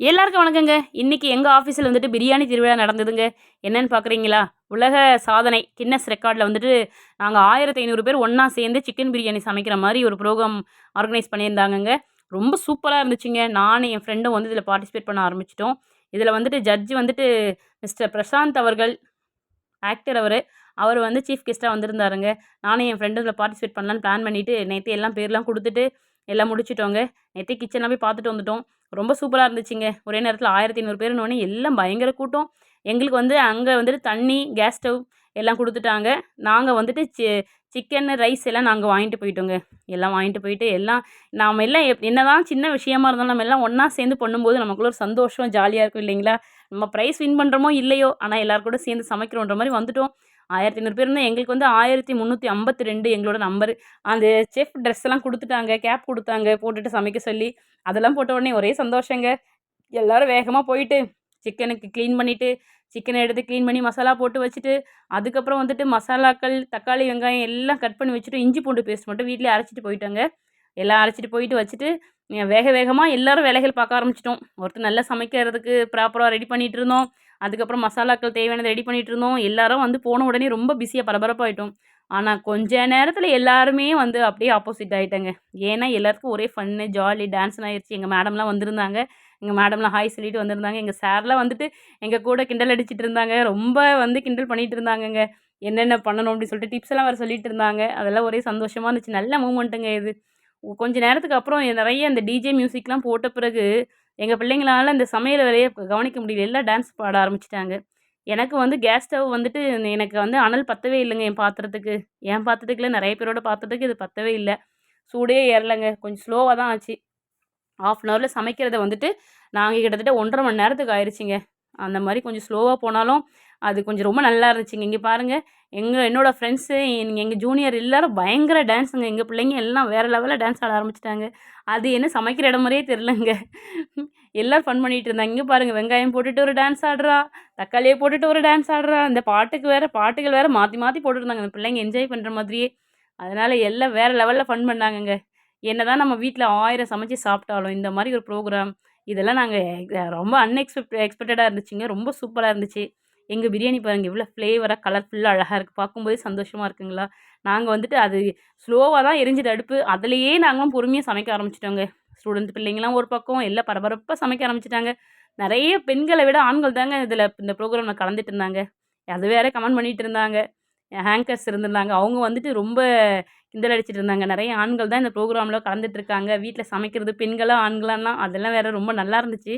எல்லாருக்கும் வணக்கங்க. இன்றைக்கி எங்கள் ஆஃபீஸில் வந்துட்டு பிரியாணி திருவிழா நடந்ததுங்க. என்னென்னு பார்க்குறீங்களா உலக சாதனை கின்னஸ் ரெக்கார்டில் வந்துட்டு நாங்கள் ஆயிரத்தி ஐநூறு பேர் ஒன்றா சேர்ந்து சிக்கன் பிரியாணி சமைக்கிற மாதிரி ஒரு ப்ரோக்ராம் ஆர்கனைஸ் பண்ணியிருந்தாங்கங்க. ரொம்ப சூப்பராக இருந்துச்சுங்க. நானும் என் ஃப்ரெண்டும் வந்து இதில் பார்ட்டிசிபேட் பண்ண ஆரம்பிச்சிட்டோம். இதில் வந்துட்டு ஜட்ஜு வந்துட்டு மிஸ்டர் பிரசாந்த் அவர்கள் ஆக்டர் அவர் அவர் வந்து சீஃப் கெஸ்ட்டாக வந்திருந்தாருங்க. நானும் என் ஃப்ரெண்டு இதில் பார்ட்டிசிபேட் பண்ணலான்னு பிளான் பண்ணிவிட்டு நேற்று எல்லாம் பேர்லாம் கொடுத்துட்டு எல்லாம் முடிச்சிட்டோங்க. நேற்று கிச்சனில் போய் பார்த்துட்டு வந்துட்டோம். ரொம்ப சூப்பராக இருந்துச்சுங்க. ஒரே நேரத்தில் ஆயிரத்தி ஐநூறு பேருனோடனே எல்லாம் பயங்கர கூட்டம். எங்களுக்கு வந்து அங்கே வந்துட்டு தண்ணி கேஸ் ஸ்டவ் எல்லாம் கொடுத்துட்டாங்க. நாங்கள் வந்துட்டு சி சிக்கன் ரைஸ் எல்லாம் நாங்கள் வாங்கிட்டு போயிட்டோங்க. எல்லாம் வாங்கிட்டு போயிட்டு எல்லாம் நாம் எல்லாம் எப் என்ன தான் சின்ன விஷயமா இருந்தாலும் நம்ம எல்லாம் ஒன்றா சேர்ந்து பண்ணும்போது நமக்குள்ள ஒரு சந்தோஷம் ஜாலியாக இருக்கும் இல்லைங்களா? நம்ம ப்ரைஸ் வின் பண்ணுறோமோ இல்லையோ ஆனால் எல்லோரும் கூட சேர்ந்து சமைக்கிறோன்ற மாதிரி வந்துட்டோம். ஆயிரத்தி ஐநூறு பேர் இருந்தால் எங்களுக்கு வந்து ஆயிரத்தி முந்நூற்றி ஐம்பத்தி ரெண்டு எங்களோட நம்பரு அந்த செஃப் ட்ரெஸ் எல்லாம் கொடுத்துட்டாங்க கேப் கொடுத்தாங்க போட்டுட்டு சமைக்க சொல்லி அதெல்லாம் போட்ட உடனே ஒரே சந்தோஷங்க. எல்லோரும் வேகமாக போயிட்டு சிக்கனுக்கு க்ளீன் பண்ணிவிட்டு சிக்கனை எடுத்து க்ளீன் பண்ணி மசாலா போட்டு வச்சுட்டு அதுக்கப்புறம் வந்துட்டு மசாலாக்கள் தக்காளி வெங்காயம் எல்லாம் கட் பண்ணி வச்சுட்டு இஞ்சி பூண்டு பேஸ்ட் மட்டும் வீட்டிலே அரைச்சிட்டு போயிட்டாங்க. எல்லாம் அரைச்சிட்டு போயிட்டு வச்சுட்டு வேக வேகமாக எல்லோரும் வேலைகள் பார்க்க ஆரம்பிச்சிட்டோம். ஒருத்தர் நல்லா சமைக்கிறதுக்கு ப்ராப்பராக ரெடி பண்ணிகிட்டு இருந்தோம். அதுக்கப்புறம் மசாலாக்கள் தேவையானதை ரெடி பண்ணிகிட்டு இருந்தோம். எல்லோரும் வந்து போன உடனே ரொம்ப பிஸியாக பரபரப்பாகிட்டோம் ஆனால் கொஞ்ச நேரத்தில் எல்லாருமே வந்து அப்படியே ஆப்போசிட் ஆகிட்டாங்க ஏன்னா எல்லாருக்கும் ஒரே ஃபன்னு ஜாலி டான்ஸ்லாம் ஆயிடுச்சு எங்கள் மேடம்லாம் வந்திருந்தாங்க. எங்கள் மேடம்லாம் ஹாய் சொல்லிட்டு வந்திருந்தாங்க. எங்கள் சார்லாம் வந்துட்டு எங்கள் கூட கிண்டல் அடிச்சிட்டு இருந்தாங்க. ரொம்ப வந்து கிண்டல் பண்ணிகிட்டு இருந்தாங்கங்க. என்னென்ன பண்ணணும் அப்படின்னு சொல்லிட்டு டிப்ஸ் எல்லாம் வர சொல்லிட்டு இருந்தாங்க. அதெல்லாம் ஒரே சந்தோஷமாக இருந்துச்சு. நல்ல மூமெண்ட்டுங்க இது. கொஞ்ச நேரத்துக்கு அப்புறம் நிறைய அந்த டிஜே மியூசிக்லாம் போட்ட பிறகு எங்கள் பிள்ளைங்களால் இந்த சமையல் வேலையை கவனிக்க முடியல. எல்லாம் டான்ஸ் பாட ஆரம்பிச்சிட்டாங்க. எனக்கு வந்து கேஸ் ஸ்டவ் வந்துட்டு எனக்கு வந்து அனல் பத்தவே இல்லைங்க என் பாத்திரத்துக்கு. என் பாத்திரத்துக்குள்ள நிறைய பேரோட பாத்திரத்துக்கு இது பத்தவே இல்லை. சூடே ஏறலைங்க. கொஞ்சம் ஸ்லோவாக தான் ஆச்சு. ஆஃப் அன் ஹவரில் சமைக்கிறத வந்துட்டு நாங்கள் கிட்டத்தட்ட ஒன்றரை மணி நேரத்துக்கு ஆயிடுச்சிங்க அந்த மாதிரி கொஞ்சம் ஸ்லோவாக போனாலும் அது கொஞ்சம் ரொம்ப நல்லா இருந்துச்சுங்க. இங்கே பாருங்கள் எங்கள் என்னோடய ஃப்ரெண்ட்ஸு எங்கள் ஜூனியர் எல்லோரும் பயங்கர டான்ஸுங்க எங்கள் பிள்ளைங்க எல்லாம் வேறு லெவலில் டான்ஸ் ஆட ஆரம்பிச்சிட்டாங்க. அது என்ன சமைக்கிற இடம் மாதிரியே தெரிலங்க எல்லோரும் ஃபன் பண்ணிகிட்டு இருந்தாங்க. இங்கே பாருங்கள் வெங்காயம் போட்டுட்டு ஒரு டான்ஸ் ஆடுறா தக்காளியை போட்டுட்டு ஒரு டான்ஸ் ஆடுறா. இந்த பாட்டுக்கு வேறு பாட்டுகள் வேறு மாற்றி மாற்றி போட்டுருந்தாங்க. அந்த பிள்ளைங்க என்ஜாய் பண்ணுற மாதிரியே. அதனால் எல்லாம் வேறு லெவலில் ஃபன் பண்ணாங்கங்க. என்ன தான் நம்ம வீட்டில் ஆயிரம் சமைச்சு சாப்பிட்டாலும் இந்த மாதிரி ஒரு ப்ரோக்ராம் இதெல்லாம் நாங்கள் ரொம்ப அன்எக்ஸ்பெக்ட் எக்ஸ்பெக்டடாக இருந்துச்சுங்க. ரொம்ப சூப்பராக இருந்துச்சு. எங்கள் பிரியாணி பாருங்கள் இவ்வளோ ஃப்ளேவராக கலர்ஃபுல்லாக அழகாக இருக்குது பார்க்கும்போதே சந்தோஷமாக இருக்குங்களா? நாங்கள் வந்துட்டு அது ஸ்லோவாக தான் எரிஞ்சது அடுப்பு. அதுலேயே நாங்களும் பொறுமையாக சமைக்க ஆரம்பிச்சிட்டோங்க. ஸ்டூடெண்ட் பிள்ளைங்களாம் ஒரு பக்கம் எல்லாம் பரபரப்பாக சமைக்க ஆரம்பிச்சிட்டாங்க. நிறைய பெண்களை விட ஆண்கள் தாங்க இதில் இந்த ப்ரோக்ராமில் கலந்துட்டு இருந்தாங்க. அது வேறு கமெண்ட் பண்ணிகிட்டு இருந்தாங்க. ஹேங்கர்ஸ் இருந்திருந்தாங்க. அவங்க வந்துட்டு ரொம்ப கிண்டல் அடிச்சிட்டு இருந்தாங்க. நிறைய ஆண்கள் தான் இந்த ப்ரோக்ராமில் கலந்துட்டுருக்காங்க. வீட்டில் சமைக்கிறது பெண்களாக ஆண்களாலாம் அதெல்லாம் வேறு ரொம்ப நல்லா இருந்துச்சு.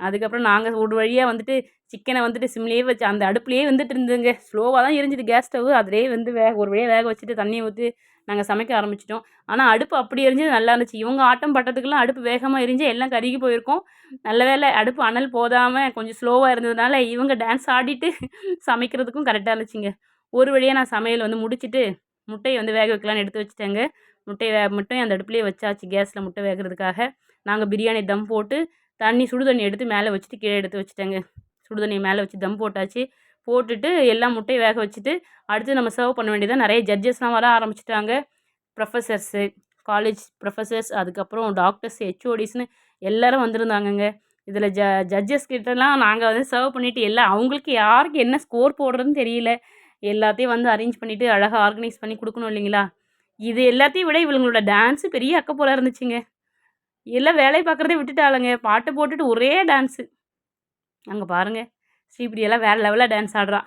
அதுக்கப்புறம் நாங்கள் ஒரு வழியாக வந்துட்டு சிக்கனை வந்துட்டு சிம்லேயே வச்சு அந்த அடுப்புலேயே வந்துட்டு இருந்துங்க ஸ்லோவாக தான் எரிஞ்சுது கேஸ் ஸ்டவ் அதிலே வந்து வேக ஒரு வழியாக வேக வச்சுட்டு தண்ணியை ஊற்றி நாங்கள் சமைக்க ஆரம்பிச்சிட்டோம். ஆனால் அடுப்பு அப்படி எரிஞ்சது நல்லா இருந்துச்சு. இவங்க ஆட்டம் பட்டத்துக்கெல்லாம் அடுப்பு வேகமாக எரிஞ்சு எல்லாம் கருகி போயிருக்கோம். நல்ல வேலை அடுப்பு அனல் போதாமல் கொஞ்சம் ஸ்லோவாக இருந்ததுனால இவங்க டான்ஸ் ஆடிட்டு சமைக்கிறதுக்கும் கரெக்டாக இருந்துச்சுங்க. ஒரு வழியாக நான் சமையல் வந்து முடிச்சுட்டு முட்டையை வந்து வேக வைக்கலான்னு எடுத்து வச்சுட்டேங்க. முட்டையை வே முட்டையும் அந்த அடுப்புலேயே வச்சாச்சு கேஸில் முட்டை வேகிறதுக்காக. நாங்கள் பிரியாணி தம் போட்டு தண்ணி சுடு தண்ணி எடுத்து மேலே வச்சுட்டு கீழே எடுத்து வச்சுட்டேங்க. சுடு தண்ணி மேலே வச்சு தம் போட்டாச்சு. போட்டுட்டு எல்லா முட்டையும் வேக வச்சுட்டு அடுத்து நம்ம சர்வ் பண்ண வேண்டியதாக நிறைய ஜட்ஜஸ்லாம் வர ஆரம்பிச்சிட்டாங்க. ப்ரொஃபஸர்ஸு காலேஜ் ப்ரொஃபஸர்ஸ் அதுக்கப்புறம் டாக்டர்ஸ் ஹெச்ஓடிஸ்னு எல்லோரும் வந்திருந்தாங்கங்க. இதில் ஜ ஜட்ஜஸ் கிட்டலாம் நாங்கள் வந்து சர்வ் பண்ணிவிட்டு எல்லாம் அவங்களுக்கு யாருக்கு என்ன ஸ்கோர் போடுறதுன்னு தெரியல. எல்லாத்தையும் வந்து அரேஞ்ச் பண்ணிவிட்டு அழகாக ஆர்கனைஸ் பண்ணி கொடுக்கணும் இல்லைங்களா? இது எல்லாத்தையும் விட இவங்களோட டான்ஸு பெரிய அக்கப்போலாக இருந்துச்சுங்க. எல்லாம் வேலையை பார்க்குறதே விட்டுட்டாளுங்க. பாட்டு போட்டுட்டு ஒரே டான்ஸு அங்கே பாருங்கள் ஸ்ரீபிரியெல்லாம் வேறு லெவலில் டான்ஸ் ஆடுறான்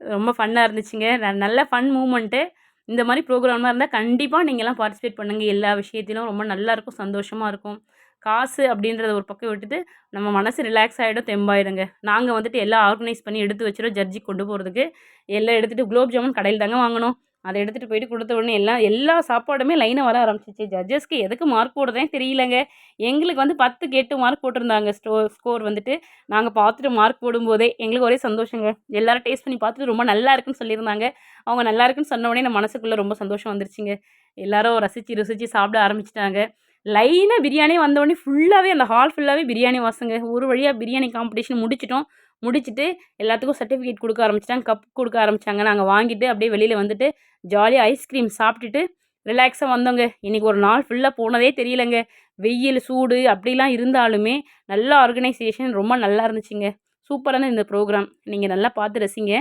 ரொம்ப ஃபன்னாக இருந்துச்சுங்க. நல்ல ஃபன் மூமெண்ட்டு இந்த மாதிரி ப்ரோக்ராமாக இருந்தால் கண்டிப்பாக நீங்கள்லாம் பார்ட்டிசிபேட் பண்ணுங்கள் எல்லா விஷயத்திலும் ரொம்ப நல்லாயிருக்கும் சந்தோஷமாக இருக்கும். காசு அப்படின்றத ஒரு பக்கம் விட்டுட்டு நம்ம மனசு ரிலாக்ஸ் ஆகிடும் தெம்பாயிடுங்க நாங்கள் வந்துட்டு எல்லாம் ஆர்கனைஸ் பண்ணி எடுத்து வச்சிடும் ஜட்ஜிக்கு கொண்டு போகிறதுக்கு எல்லாம் எடுத்துகிட்டு குலோப் ஜாமுன் கடையில் தாங்க வாங்கினோம் அதை எடுத்துகிட்டு போயிட்டு கொடுத்த உடனே எல்லாம் எல்லா சாப்பாடுமே லைனாக வர ஆரம்பிச்சிச்சு. ஜட்ஜஸ்க்கு எதுக்கு மார்க் போடுறதே தெரியலங்க. எங்களுக்கு வந்து பத்துக்கு எட்டு மார்க் போட்டிருந்தாங்க. ஸ்டோ ஸ்கோர் வந்துட்டு நாங்கள் பார்த்துட்டு மார்க் போடும்போதே எங்களுக்கு ஒரே சந்தோஷங்க. எல்லோரும் டேஸ்ட் பண்ணி பார்த்துட்டு ரொம்ப நல்லா இருக்குன்னு சொல்லியிருந்தாங்க. அவங்க நல்லா இருக்குன்னு சொன்ன உடனே நம்ம மனசுக்குள்ளே ரொம்ப சந்தோஷம் வந்துருச்சுங்க. எல்லாரும் ரசித்து ருசித்து சாப்பிட ஆரம்பிச்சிட்டாங்க. லைனாக பிரியாணி வந்தோடனே ஃபுல்லாகவே அந்த ஹால் ஃபுல்லாகவே பிரியாணி வாசங்க. ஒரு வழியாக பிரியாணி காம்படிஷன் முடிச்சிட்டோம். முடிச்சுட்டு எல்லாத்துக்கும் சர்டிஃபிகேட் கொடுக்க ஆரம்பிச்சிட்டாங்க. கப் கொடுக்க ஆரம்பித்தாங்க நாங்கள் வாங்கிட்டு அப்படியே வெளியில் வந்துட்டு ஜாலியாக ஐஸ்கிரீம் சாப்பிட்டுட்டு ரிலாக்ஸாக வந்தோங்க. இன்றைக்கி ஒரு நாள் ஃபுல்லாக போனதே தெரியலங்க. வெயில் சூடு அப்படிலாம் இருந்தாலுமே நல்ல ஆர்கனைசேஷன் ரொம்ப நல்லா இருந்துச்சுங்க. சூப்பரான இந்த ப்ரோக்ராம் நீங்கள் நல்லா பார்த்து ரசிங்க.